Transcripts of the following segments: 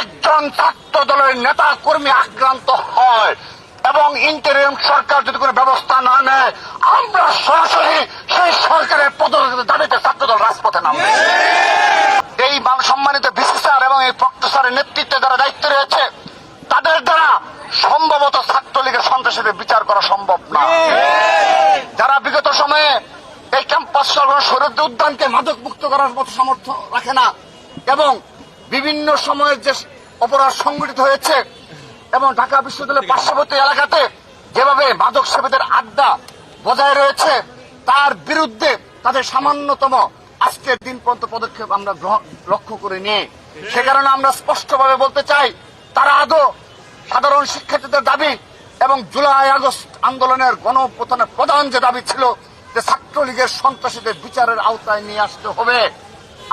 একজন ছাত্র দলের নেতা কর্মী আক্রান্ত হয় এবং ইন্টারিয়াম সরকার যদি কোনো ব্যবস্থা না নেয়, আমরা সরাসরি সেই সরকারের পদক্ষেপের দাবিতে ছাত্রদল রাজপথে নামবে। এই মান- সম্মানিত স্যার এবং এই স্যারের নেতৃত্বে যারা দায়িত্ব রয়েছে, তাদের দ্বারা সম্ভবত ছাত্রলীগের সন্ত্রাসীদের বিচার করা সম্ভব না। যারা বিগত সময়ে এই ক্যাম্পাস সরকার শরীর উদ্যানকে মাদক মুক্ত করার মতো সামর্থ্য রাখে না, এবং বিভিন্ন সময়ে যে অপরাধ সংঘটিত হয়েছে এবং ঢাকা বিশ্ববিদ্যালয়ের পার্শ্ববর্তী এলাকাতে যেভাবে মাদক সেবীদের আড্ডা বজায় রয়েছে তার বিরুদ্ধে তাদের সামান্যতম আজকের দিন পর্যন্ত পদক্ষেপ আমরা লক্ষ্য করে নিয়ে সে কারণে আমরা স্পষ্টভাবে বলতে চাই তারা আদৌ সাধারণ শিক্ষার্থীদের দাবি এবং জুলাই আগস্ট আন্দোলনের গণপ্রথানের প্রধান যে দাবি ছিল যে ছাত্রলীগের সন্ত্রাসীদের বিচারের আওতায় নিয়ে আসতে হবে।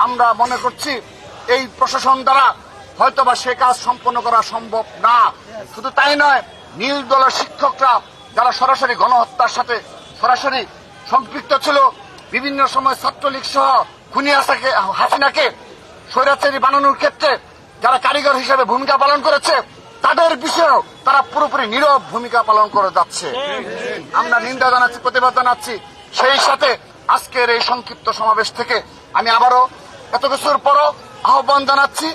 আমরা মনে করছি এই প্রশাসন দ্বারা হয়তোবা সে কাজ সম্পন্ন করা সম্ভব না। শুধু তাই নয়, নীল দলের শিক্ষকরা যারা সরাসরি গণহত্যার সাথে সরাসরি সম্পৃক্ত ছিল, বিভিন্ন সময় ছাত্রলীগ সহ খুনি হাসিনাকে স্বৈরাচারী বানানোর ক্ষেত্রে যারা কারিগর হিসেবে ভূমিকা পালন করেছে, তাদের বিষয়েও তারা পুরোপুরি নীরব ভূমিকা পালন করে যাচ্ছে। আমরা নিন্দা জানাচ্ছি, প্রতিবাদ জানাচ্ছি। সেই সাথে আজকের এই সংক্ষিপ্ত সমাবেশ থেকে আমি আবারও এত কিছুর পরও আহ্বান জানাচ্ছি।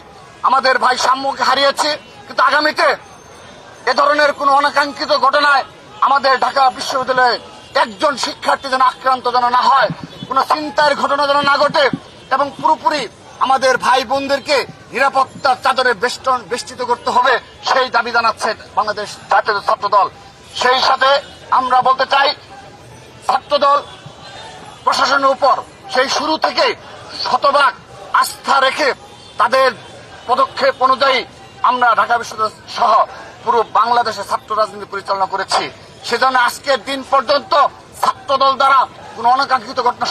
আমাদের ভাই সাম্যকে হারিয়েছি, কিন্তু আগামীতে এ ধরনের কোন অনাকাঙ্ক্ষিত ঘটনায় আমাদের ঢাকা বিশ্ববিদ্যালয়ে একজন শিক্ষার্থী যেন আক্রান্ত যেন না হয়, কোন চিন্তার ঘটনা যেন না ঘটে, এবং পুরোপুরি আমাদের ভাই বোনদেরকে নিরাপত্তার চাদরে বেষ্টন বেষ্টিত করতে হবে, সেই দাবি জানাচ্ছে বাংলাদেশ জাতীয় ছাত্র দল সেই সাথে আমরা বলতে চাই, ছাত্রদল প্রশাসনের উপর সেই শুরু থেকে শতভাগ আস্থা রেখে তাদের পদক্ষেপ অনুযায়ী আমরা ঢাকা বিশ্ববিদ্যালয় সহ পুরো বাংলাদেশে ছাত্র রাজনীতি পরিচালনা করেছি। সেজন্য আজকের দিন পর্যন্ত ছাত্রদল দ্বারা কোনো অনাকাঙ্ক্ষিত ঘটনা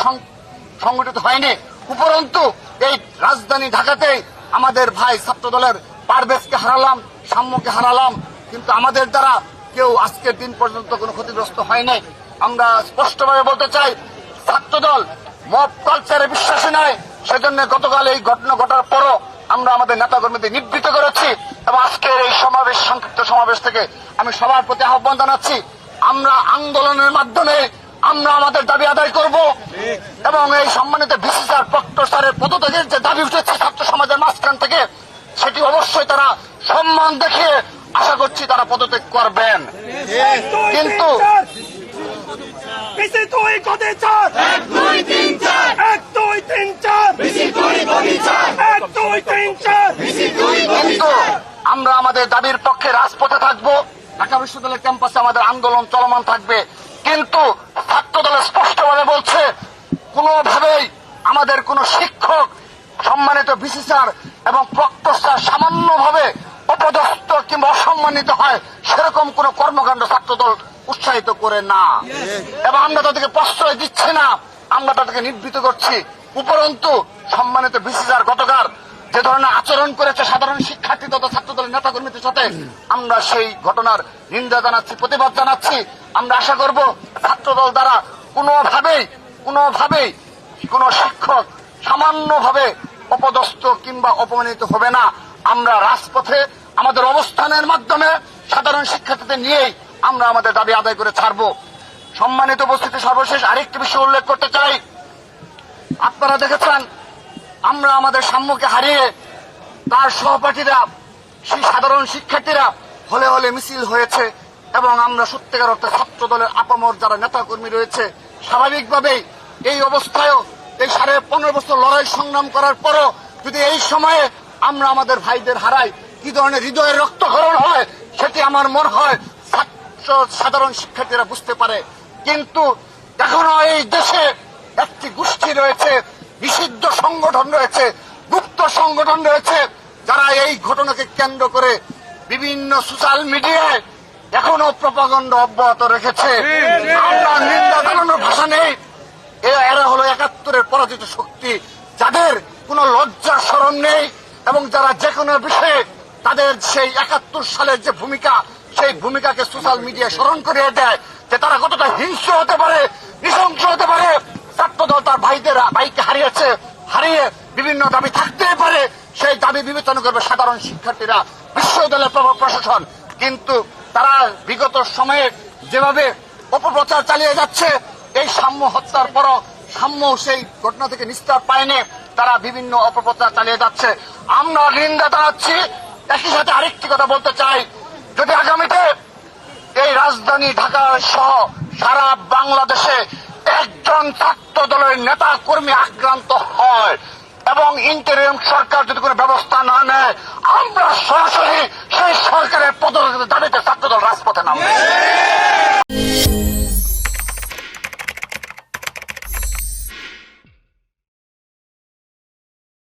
সংঘটিত হয়নি। উপরন্তু এই রাজধানী ঢাকাতেই আমাদের ভাই ছাত্রদলের পারভেজকে হারালাম, সাম্যকে হারালাম, কিন্তু আমাদের দ্বারা কেউ আজকের দিন পর্যন্ত কোনো ক্ষতিগ্রস্ত হয়নি। আমরা স্পষ্টভাবে বলতে চাই, ছাত্রদল মব কালচারে বিশ্বাসী নয় সেজন্য গতকাল এই ঘটনা ঘটার পরও আমরা আমাদের নেতাকর্মীদের নিবৃত করেছি এবং আজকের এই সমাবেশ সংক্ষিপ্ত সমাবেশ থেকে আমি সবার প্রতি আহ্বান জানাচ্ছি আমরা আন্দোলনের মাধ্যমে আমরা আমাদের দাবি আদায় করব এবং এই সম্মানিত বিসিসার প্রক্টর স্যারের পদত্যাগের যে দাবি উঠেছে ছাত্র সমাজের মাঝখান থেকে সেটি অবশ্যই তারা সম্মান দেখিয়ে আশা করছি তারা পদত্যাগ করবেন কিন্তু আমরা আমাদের দাবির পক্ষে রাজপথে থাকব। ঢাকা বিশ্ববিদ্যালয় ক্যাম্পাসে আমাদের আন্দোলন চলমান থাকবে। কিন্তু ছাত্র দল স্পষ্টভাবে বলছে কোনোভাবেই আমাদের কোনো শিক্ষক সম্মানিত বিসি স্যার এবং প্রক্টর স্যার সামান্যভাবে অপদস্থ কিংবা অসম্মানিত হয় সেরকম কোন কর্মকাণ্ড ছাত্রদল উৎসাহিত করে না। এবং আমরা তাদেরকে প্রশ্রয় দিচ্ছি না। আমরা তাদেরকে নিবৃত করছি। উপরন্তু সম্মানিত বিসি স্যার গতকাল যে ধরনের আচরণ করেছে সাধারণ শিক্ষার্থী তথা ছাত্র দলের নেতা কর্মীদের সাথে, আমরা সেই ঘটনার নিন্দা জানাচ্ছি, প্রতিবাদ জানাচ্ছি। আমরা আশা করব ছাত্র দল দ্বারা কোনোভাবেই কোনোভাবেই কোন শিক্ষক সামান্যভাবে অপদস্থ কিংবা অপমানিত হবে না। আমরা রাজপথে আমাদের অবস্থানের মাধ্যমে সাধারণ শিক্ষার্থীদের নিয়েই আমরা আমাদের দাবি আদায় করে ছাড়ব। সম্মানিত উপস্থিতি সর্বশেষ আরেকটি বিষয় উল্লেখ করতে চাই। আপনারা দেখেছেন আমরা আমাদের সাম্যকে হারিয়ে তার সহপাঠীরা সাধারণ শিক্ষার্থীরা হলে হলে মিছিল হয়েছে এবং আমরা সত্যিকার অর্থে ছাত্র দলের আপামর যারা নেতা কর্মী রয়েছে, স্বাভাবিকভাবেই এই অবস্থায়ও এই সাড়ে পনেরো বছর লড়াই সংগ্রাম করার পরও যদি এই সময়ে আমরা আমাদের ভাইদের হারাই, কি ধরনের হৃদয়ের রক্তক্ষরণ হয় সেটি আমার মনে হয় ছাত্র সাধারণ শিক্ষার্থীরা বুঝতে পারে। কিন্তু এখনও এই দেশে একটি গোষ্ঠী রয়েছে নিষিদ্ধ সংগঠন রয়েছে, গুপ্ত সংগঠন রয়েছে, যারা এই ঘটনাকে কেন্দ্র করে বিভিন্ন সোশ্যাল মিডিয়ায় এখনও প্রপাগণ্ড অব্যাহত রেখেছে। ভাষা নেই। এরা হলো একাত্তরের পরাজিত শক্তি, যাদের কোনো লজ্জার স্মরণ নেই এবং যারা যে কোনো বিষয়ে তাদের সেই একাত্তর সালের যে ভূমিকা, সেই ভূমিকাকে সোশ্যাল মিডিয়ায় স্মরণ করিয়ে দেয়, যে তারা কতটা হিংস্র হতে পারে, নৃশংস হতে পারে ছাত্রদল তার ভাইদের ভাইকে হারিয়েছে, হারিয়ে বিভিন্ন দাবি থাকতেই পারে। সেই দাবি বিবেচনা করবে সাধারণ শিক্ষার্থীরা বিশ্ববিদ্যালয়ের প্র- প্রশাসন। কিন্তু তারা বিগত সময়ে যেভাবে অপপ্রচার চালিয়ে যাচ্ছে, এই সাম্য হত্যার পরও সাম্য সেই ঘটনা থেকে নিস্তার পায়নি। তারা বিভিন্ন অপপ্রচার চালিয়ে যাচ্ছে। আমরা নিন্দা জানাচ্ছি। একই সাথে আরেকটি কথা বলতে চাই। যদি আগামীতে এই রাজধানী ঢাকা সহ সারা বাংলাদেশে ছাত্র দলের নেতা কর্মী আক্রান্ত হয় এবং ইন্টারিয়াম সরকার যদি কোনো ব্যবস্থা না নেয়, আমরা সরাসরি সেই সরকারের পদক্ষেপের দাবিতে ছাত্রদল রাজপথে নামবে।